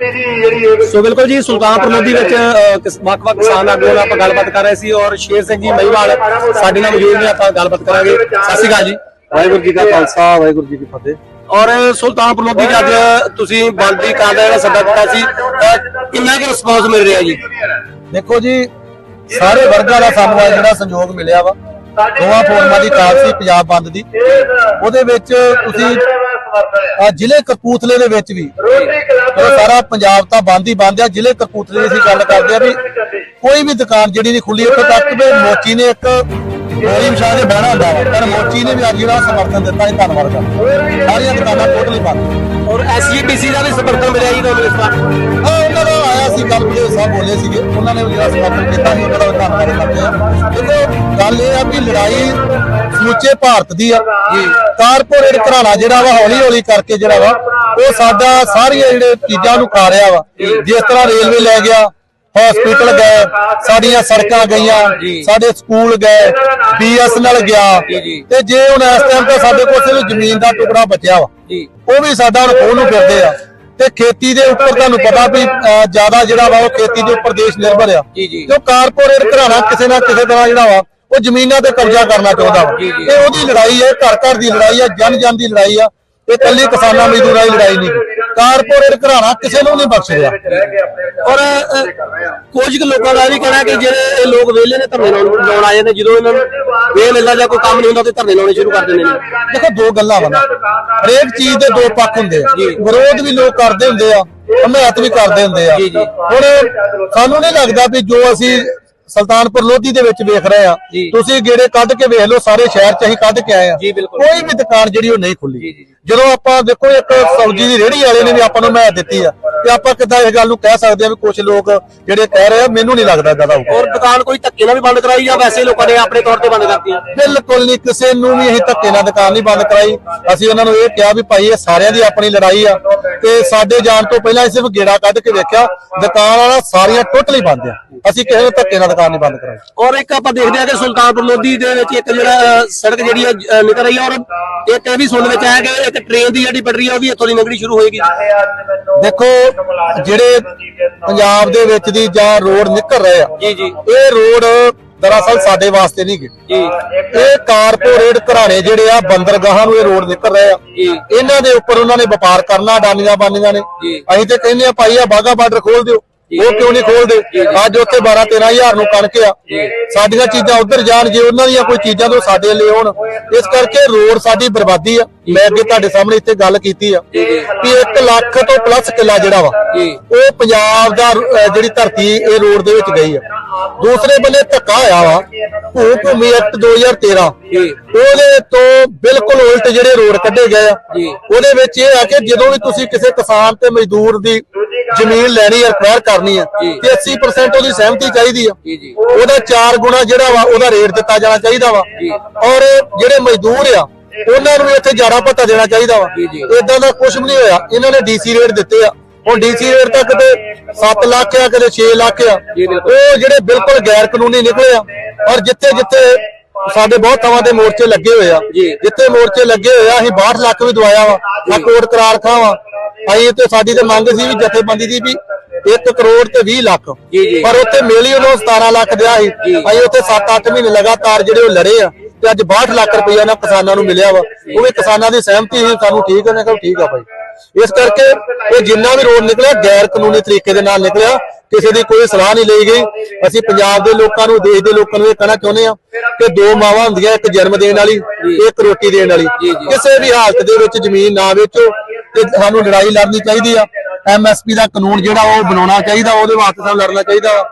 ਸੋ ਬਿਲਕੁਲ ਜੀ ਸੁਲਤਾਨਪੁਰ ਲੋਧੀ ਵਿੱਚ ਵੱਖ-ਵੱਖ ਕਿਸਾਨ ਆਗੂਆਂ ਨਾਲ ਆਪਾਂ ਗੱਲਬਾਤ ਕਰ ਰਹੇ ਸੀ ਔਰ ਸ਼ੇਰ ਸਿੰਘ ਜੀ ਮਹੀਵਾਲ ਸਾਡੇ ਨਾਲ ਮੌਜੂਦ ਨੇ ਆਪਾਂ ਗੱਲਬਾਤ ਕਰਾਂਗੇ। ਸਤਿ ਸ਼੍ਰੀ ਅਕਾਲ ਜੀ। ਵਾਹਿਗੁਰੂ ਜੀ ਕਾ ਖਾਲਸਾ ਵਾਹਿਗੁਰੂ ਜੀ ਕੀ ਫਤਿਹ। ਔਰ ਸੁਲਤਾਨਪੁਰ ਲੋਧੀ 'ਚ ਅੱਜ ਤੁਸੀਂ ਬੰਦੀ ਕਾਂ ਦਾ ਜਿਹੜਾ ਸੱਦਾ ਦਿੱਤਾ ਸੀ ਕਿੰਨਾ ਕੁ ਰਿਸਪੌਂਸ ਮਿਲ ਰਿਹਾ ਜੀ? ਦੇਖੋ ਜੀ ਸਾਰੇ ਵਰਗਾਂ ਦਾ ਸਾਨੂੰ ਅੱਜ ਜਿਹੜਾ ਸੰਯੋਗ ਮਿਲਿਆ ਵਾ। ਦੋਵਾਂ ਫੋਰਮਾਂ ਦੀ ਕਾਲ ਸੀ ਪੰਜਾਬ ਬੰਦ ਦੀ। ਉਹਦੇ ਵਿੱਚ ਤੁਸੀਂ ਆ ਜ਼ਿਲ੍ਹੇ ਕਪੂਰਥਲੇ ਦੇ ਵਿੱਚ ਵੀ ਚਲੋ ਸਾਰਾ ਪੰਜਾਬ ਤਾਂ ਬੰਦ ਹੀ ਬੰਦ ਆ ਜ਼ਿਲ੍ਹੇ ਕਪੂਰਥਲੇ ਦੀ ਅਸੀਂ ਗੱਲ ਕਰਦੇ ਆ ਵੀ ਕੋਈ ਵੀ ਦੁਕਾਨ ਜਿਹੜੀ ਨਹੀਂ ਖੁੱਲੀ ਉੱਥੇ ਤੱਕ ਵੀ ਮੋਚੀ ਨੇ ਇੱਕ ਗੋਲੀ ਵਿਛਾ ਕੇ ਬਹਿਣਾ ਹੁੰਦਾ ਪਰ ਮੋਚੀ ਨੇ ਵੀ ਅੱਜ ਜਿਹੜਾ ਸਮਰਥਨ ਦਿੱਤਾ ਇਹ ਧੰਨਵਾਦ ਕਰਦਾ। ਸਾਰੀਆਂ ਦੁਕਾਨਾਂ ਟੋਟਲੀ ਬੰਦ। ਔਰ ਐਸਜੀਪੀਸੀ ਦਾ ਵੀ ਸਮਰਥਨ ਮਿਲਿਆ ਜੀ ਤੁਹਾਨੂੰ ਇਸ ਵਾਰ? ਆ ਉਹਨਾਂ ਦਾ ਆਇਆ ਸੀ ਗੱਲ ਜਿਹੜੇ ਸਾਹਿਬ ਬੋਲੇ ਸੀਗੇ। ਉਹਨਾਂ ਨੇ ਵੀ ਜਿਹੜਾ ਸਮਰਥਨ ਕੀਤਾ ਸੀ ਉਹਨਾਂ ਦਾ ਧੰਨਵਾਦ ਕਰਦੇ ਆ। ਦੇਖੋ ਗੱਲ ਇਹ ਆ ਵੀ ਲੜਾਈ ਸਮੁੱਚੇ ਭਾਰਤ ਦੀ ਆ। ਕਾਰਪੋਰੇਟ ਘਰਾਣਾ ਜਿਹੜਾ ਵਾ ਹੌਲੀ ਹੌਲੀ ਕਰਕੇ ਜਿਹੜਾ ਵਾ ਉਹ ਸਾਡਾ ਸਾਰੀਆਂ ਜਿਹੜੇ ਚੀਜ਼ਾਂ ਨੂੰ ਖਾ ਰਿਹਾ ਵਾ। ਜਿਸ ਤਰ੍ਹਾਂ ਰੇਲਵੇ ਲੈ ਗਿਆ ਹਸਪੀਟਲ ਗਏ ਸਾਡੀਆਂ ਸੜਕਾਂ ਗਈਆਂ ਸਾਡੇ ਸਕੂਲ ਗਏ ਬੀਐਸਐਨਐਲ ਗਿਆ। ਤੇ ਜੇ ਹੁਣ ਇਸ ਟਾਈਮ ਤੇ ਸਾਡੇ ਕੋਲ ਸਿਰਫ ਜ਼ਮੀਨ ਦਾ ਟੁਕੜਾ ਬਚਿਆ ਵਾ ਉਹ ਵੀ ਸਾਡਾ ਹੁਣ ਖੋਹ ਨੂੰ ਫਿਰਦੇ ਆ। ਤੇ ਖੇਤੀ ਦੇ ਉੱਪਰ ਤੁਹਾਨੂੰ ਪਤਾ ਵੀ ਜ਼ਿਆਦਾ ਜਿਹੜਾ ਵਾ ਉਹ ਖੇਤੀ ਦੇ ਉੱਪਰ ਦੇਸ਼ ਨਿਰਭਰ ਆ। ਜੀ, ਜੀ। ਜੋ ਕਾਰਪੋਰੇਟ ਘਰਾਣਾ ਕਿਸੇ ਨਾ ਕਿਸੇ ਤਰ੍ਹਾਂ ਜਿਹੜਾ ਵਾ ਉਹ ਜ਼ਮੀਨਾਂ ਤੇ ਕਬਜ਼ਾ ਕਰਨਾ ਚਾਹੁੰਦਾ ਵਾ। ਇਹ ਉਹਦੀ ਲੜਾਈ ਹੈ ਘਰ ਘਰ ਦੀ ਲੜਾਈ ਆ ਜਨ ਜਨ ਦੀ ਲੜਾਈ ਆ। ਇਹ ਕੱਲੀ ਕਿਸਾਨਾਂ ਮਜ਼ਦੂਰਾਂ ਦੀ ਲੜਾਈ ਨਹੀਂ। ਕਾਰਪੋਰੇਟ ਘਰਾਣਾ ਕਿਸੇ ਨੂੰ ਨਹੀਂ ਬਖਸ਼ ਰਿਹਾ ਔਰ ਕੁਝ ਕੁ ਲੋਕਾਂ ਦਾ ਇਹ ਵੀ ਕਹਿਣਾ ਕਿ ਜਿਹੜੇ ਇਹ ਲੋਕ ਵਿਹਲੇ ਨੇ ਧਰਨੇ ਲਾਉਣ ਲਾਉਣ ਆ ਜਾਂਦੇ ਜਦੋਂ ਇਹਨਾਂ ਨੂੰ ਵੇਲ ਮਿਲਦਾ ਜਾਂ ਕੋਈ ਕੰਮ ਨਹੀਂ ਹੁੰਦਾ ਤੇ ਧਰਨੇ ਲਾਉਣੇ ਸ਼ੁਰੂ ਕਰ ਦਿੰਦੇ ਨੇ। ਦੇਖੋ ਦੋ ਗੱਲਾਂ ਵਾ ਨਾ। ਹਰੇਕ ਚੀਜ਼ ਦੇ ਦੋ ਪੱਖ ਹੁੰਦੇ ਆ। ਵਿਰੋਧ ਵੀ ਲੋਕ ਕਰਦੇ ਹੁੰਦੇ ਆ ਹਮਾਇਤ ਵੀ ਕਰਦੇ ਹੁੰਦੇ ਆ। ਹੁਣ ਸਾਨੂੰ ਨਹੀਂ ਲੱਗਦਾ ਵੀ ਜੋ ਅਸੀਂ ਸੁਲਤਾਨਪੁਰ ਲੋਧੀ ਦੇ ਵਿੱਚ ਵੇਖ ਰਹੇ ਆ। ਤੁਸੀਂ ਗੇੜੇ ਕੱਢ ਕੇ ਵੇਖ ਲਓ ਸਾਰੇ ਸ਼ਹਿਰ ਚ ਅਸੀਂ ਕੱਢ ਕੇ ਆਏ ਆ। ਕੋਈ ਵੀ ਦੁਕਾਨ ਜਿਹੜੀ ਉਹ ਨਹੀਂ ਖੁੱਲੀ। ਜਦੋਂ ਆਪਾਂ ਦੇਖੋ ਇੱਕ ਸਬਜ਼ੀ ਦੀ ਰੇਹੜੀ ਵਾਲੇ ਨੇ ਵੀ ਆਪਾਂ ਨੂੰ ਹਮਾਇਤ ਦਿੱਤੀ ਆ ਤੇ ਆਪਾਂ ਕਿੱਦਾਂ ਇਹ ਗੱਲ ਨੂੰ ਕਹਿ ਸਕਦੇ ਆ ਵੀ ਕੁਝ ਲੋਕ ਜਿਹੜੇ ਕਹਿ ਰਹੇ ਆ ਮੈਨੂੰ ਨਹੀਂ ਲੱਗਦਾ ਏਦਾਂ ਦਾ ਹੋਊਗਾ। ਔਰ ਦੁਕਾਨ ਕੋਈ ਧੱਕੇ ਨਾਲ ਵੀ ਬੰਦ ਕਰਾਈ ਜਾਂ ਵੈਸੇ ਲੋਕਾਂ ਨੇ ਆਪਣੇ ਤੌਰ ਤੇ ਬੰਦ ਕਰਤੀਆਂ? ਬਿਲਕੁਲ ਨਹੀਂ ਕਿਸੇ ਨੂੰ ਵੀ ਅਸੀਂ ਧੱਕੇ ਨਾਲ ਦੁਕਾਨ ਨਹੀਂ ਬੰਦ ਕਰਾਈ। ਅਸੀਂ ਉਹਨਾਂ ਨੂੰ ਇਹ ਕਿਹਾ ਵੀ ਭਾਈ ਇਹ ਸਾਰਿਆਂ ਦੀ ਆਪਣੀ ਲੜਾਈ ਆ ਤੇ ਸਾਡੇ ਜਾਣ ਤੋਂ ਪਹਿਲਾਂ ਅਸੀਂ ਸਿਰਫ ਗੇੜਾ ਕੱਢ ਕੇ ਵੇਖਿਆ ਦੁਕਾਨ ਵਾਲਾ ਸਾਰੀਆਂ ਟੋਟਲੀ ਬੰਦ ਆ। ਅਸੀਂ ਕਿਸੇ ਨੂੰ ਧੱਕੇ ਨਾਲ ਦੁਕਾਨ ਨਹੀਂ ਬੰਦ ਕਰਾਈ। ਔਰ ਇੱਕ ਆਪਾਂ ਦੇਖਦੇ ਹਾਂ ਕਿ ਸੁਲਤਾਨਪੁਰ ਲੋਧੀ ਦੇ ਵਿੱਚ ਇੱਕ ਜਿਹੜਾ ਸੜਕ ਜਿਹੜੀ ਅ, ਨਿਕਲ ਰਹੀ ਹੈ ਔਰ ਇੱਕ ਇਹ ਵੀ ਸੁਣਨ ਵਿੱਚ ਆਇਆ ਕਿ ਇੱਕ ਟ੍ਰੇਨ ਦੀ ਜਿਹੜੀ ਪਟਰੀ ਹੈ ਉਹ ਵੀ ਇੱਥੋਂ ਦੀ ਲੰਘਣੀ ਸ਼ੁਰੂ ਹੋਏਗੀ। ਦੇਖੋ ਜਿਹੜੇ ਪੰਜਾਬ ਦੇ ਵਿੱਚ ਦੀ ਜਾਂ ਰੋਡ ਨਿਕਲ ਰਹੇ ਆ ਜੀ ਜੀ। ਇਹ ਰੋਡ ਦਰਅਸਲ ਸਾਡੇ ਵਾਸਤੇ ਨਹੀਂ ਗਏ। ਜੀ। ਇਹ ਕਾਰਪੋਰੇਟ ਘਰਾਣੇ ਜਿਹੜੇ ਆ ਬੰਦਰਗਾਹਾਂ ਨੂੰ ਇਹ ਰੋਡ ਨਿਕਲ ਰਹੇ ਆ। ਇਹਨਾਂ ਦੇ ਉੱਪਰ ਉਹਨਾਂ ਨੇ ਵਪਾਰ ਕਰਨਾ ਅਡਾਨੀਆਂ ਬਾਨੀਆਂ ਨੇ। ਅਸੀਂ ਤੇ ਕਹਿੰਦੇ ਆ ਭਾਈ ਆ ਬਾਗਾ ਬਾਰਡਰ ਖੋਲ ਦਿਓ। ਉਹ ਕਿਉਂ ਨਹੀਂ ਖੋਲਦੇ? ਅੱਜ ਉੱਥੇ 12 13000 ਨੂੰ ਕਣਕ ਆ। ਸਾਡੀਆਂ ਚੀਜ਼ਾਂ ਉੱਧਰ ਜਾਣ, ਜੇ ਉਹਨਾਂ ਦੀਆਂ ਕੋਈ ਚੀਜ਼ਾਂ ਤੋਂ ਸਾਡੇ ਲਈ ਆਉਣ ਇਸ ਕਰਕੇ ਰੋਡ ਸਾਡੀ ਬਰਬਾਦੀ ਆ। ਮੈਂ ਅੱਗੇ ਤੁਹਾਡੇ ਸਾਹਮਣੇ ਇੱਥੇ ਗੱਲ ਕੀਤੀ ਆ ਕਿ 1 ਲੱਖ ਤੋਂ ਪਲੱਸ ਕਿੱਲਾ ਜਿਹੜਾ ਵਾ, ਉਹ ਪੰਜਾਬ ਦਾ ਜਿਹੜੀ ਧਰਤੀ ਇਹ ਰੋਡ ਦੇ ਵਿੱਚ ਗਈ ਆ। ਦੂਸਰੇ ਬੰਨੇ ਧੱਕਾ ਆਇਆ ਵਾ ਭੂ ਭੂਮੀ ਐਕਟ 2013 ਜੀ। ਉਹਦੇ ਤੋਂ ਬਿਲਕੁਲ ਉਲਟ ਜਿਹੜੇ ਰੋਡ ਕੱਢੇ ਗਏ ਆ, ਉਹਦੇ ਵਿੱਚ ਇਹ ਆ ਕਿ ਜਦੋਂ ਵੀ ਤੁਸੀਂ ਕਿਸੇ ਕਿਸਾਨ ਤੇ ਮਜ਼ਦੂਰ ਦੀ ਜ਼ਮੀਨ ਲੈਣੀ ਅਕਵਾਇਰ ਕਰਨੀ ਆ ਜੀ। ਤੇ 80% ਉਹਦੀ ਸਹਿਮਤੀ ਚਾਹੀਦੀ ਆ। ਉਹਦਾ 4 ਗੁਣਾ ਜਿਹੜਾ ਵਾ ਉਹਦਾ ਰੇਟ ਦਿੱਤਾ ਜਾਣਾ ਚਾਹੀਦਾ ਵਾ। ਔਰ ਜਿਹੜੇ ਮਜ਼ਦੂਰ ਆ ਉਹਨਾਂ ਨੂੰ ਵੀ ਇੱਥੇ ਜ਼ਿਆਦਾ ਭੱਤਾ ਦੇਣਾ ਚਾਹੀਦਾ ਵਾ। ਇਦਾਂ ਦਾ ਕੁਝ ਵੀ ਨਹੀਂ ਹੋਇਆ। ਇਹਨਾਂ ਨੇ ਡੀਸੀ ਰੇਟ ਦਿੱਤੇ ਆ। ਹੁਣ ਡੀਸੀ ਰੇਟ ਤਾਂ ਕਿਤੇ 7 ਲੱਖ ਆ ਕਿਤੇ 6 ਲੱਖ ਆ। ਉਹ ਜਿਹੜੇ ਬਿਲਕੁਲ ਗੈਰ ਕਾਨੂੰਨੀ ਨਿਕਲੇ ਆ। ਔਰ ਜਿੱਥੇ ਜਿੱਥੇ ਸਾਡੇ ਬਹੁਤ ਥਾਵਾਂ ਤੇ ਮੋਰਚੇ ਲੱਗੇ ਹੋਏ ਆ। ਜਿੱਥੇ ਮੋਰਚੇ ਲੱਗੇ ਹੋਏ ਆ ਅਸੀਂ 62 ਲੱਖ ਵੀ ਦਵਾਇਆ ਵਾ। ਆ ਕੋਟ ਕਰਾਰ ਖਾਵਾ। ਅਸੀਂ ਤੇ ਸਾਡੀ ਤੇ ਮੰਗ ਸੀ ਵੀ ਜਥੇਬੰਦੀ ਦੀ ਵੀ 1 ਕਰੋੜ ਤੇ 20 ਲੱਖ। ਪਰ ਉੱਥੇ ਮਿਲੀ ਉਹਨੂੰ 17 ਲੱਖ ਦਿਆ ਸੀ। ਅਸੀਂ ਉੱਥੇ 7-8 ਮਹੀਨੇ ਲਗਾਤਾਰ ਜਿਹੜੇ ਉਹ ਲੜੇ ਆ ਤੇ ਅੱਜ 62 ਲੱਖ ਰੁਪਈਆ ਨਾ ਕਿਸਾਨਾਂ ਨੂੰ ਮਿਲਿਆ ਵਾ। ਉਹ ਵੀ ਕਿਸਾਨਾਂ ਦੀ ਸਹਿਮਤੀ ਸੀ ਸਾਨੂੰ ਠੀਕ ਉਹਨੇ ਕਿਹਾ ਠੀਕ ਆ ਭਾਈ। ਇਸ ਕਰਕੇ ਇਹ ਜਿੰਨਾ ਵੀ ਰੋਡ ਨਿਕਲਿਆ ਗੈਰ ਕਾਨੂੰਨੀ ਤਰੀਕੇ ਦੇ ਨਾਲ ਨਿਕਲਿਆ ਕਿਸੇ ਦੀ ਕੋਈ ਸਲਾਹ ਨਹੀਂ ਲਈ ਗਈ। ਅਸੀਂ ਪੰਜਾਬ ਦੇ ਲੋਕਾਂ ਨੂੰ ਦੇਸ਼ ਦੇ ਲੋਕਾਂ ਨੂੰ ਇਹ ਕਹਿਣਾ ਚਾਹੁੰਦੇ ਆ ਕਿ ਦੋ ਮਾਵਾਂ ਹੁੰਦੀਆਂ ਇੱਕ ਜਨਮ ਦੇਣ ਵਾਲੀ ਇੱਕ ਰੋਟੀ ਦੇਣ ਵਾਲੀ। ਕਿਸੇ ਵੀ ਹਾਲਤ ਦੇ ਵਿੱਚ ਜ਼ਮੀਨ ਨਾ ਵੇਚੋ ਤੇ ਸਾਨੂੰ ਲੜਾਈ ਲੜਨੀ ਚਾਹੀਦੀ ਆ। ਐਮਐਸਪੀ ਦਾ ਕਾਨੂੰਨ ਜਿਹੜਾ ਉਹ ਬਣਾਉਣਾ ਚਾਹੀਦਾ, ਉਹਦੇ ਵਾਸਤੇ ਸਾਨੂੰ ਲੜਨਾ ਚਾਹੀਦਾ ਵਾ।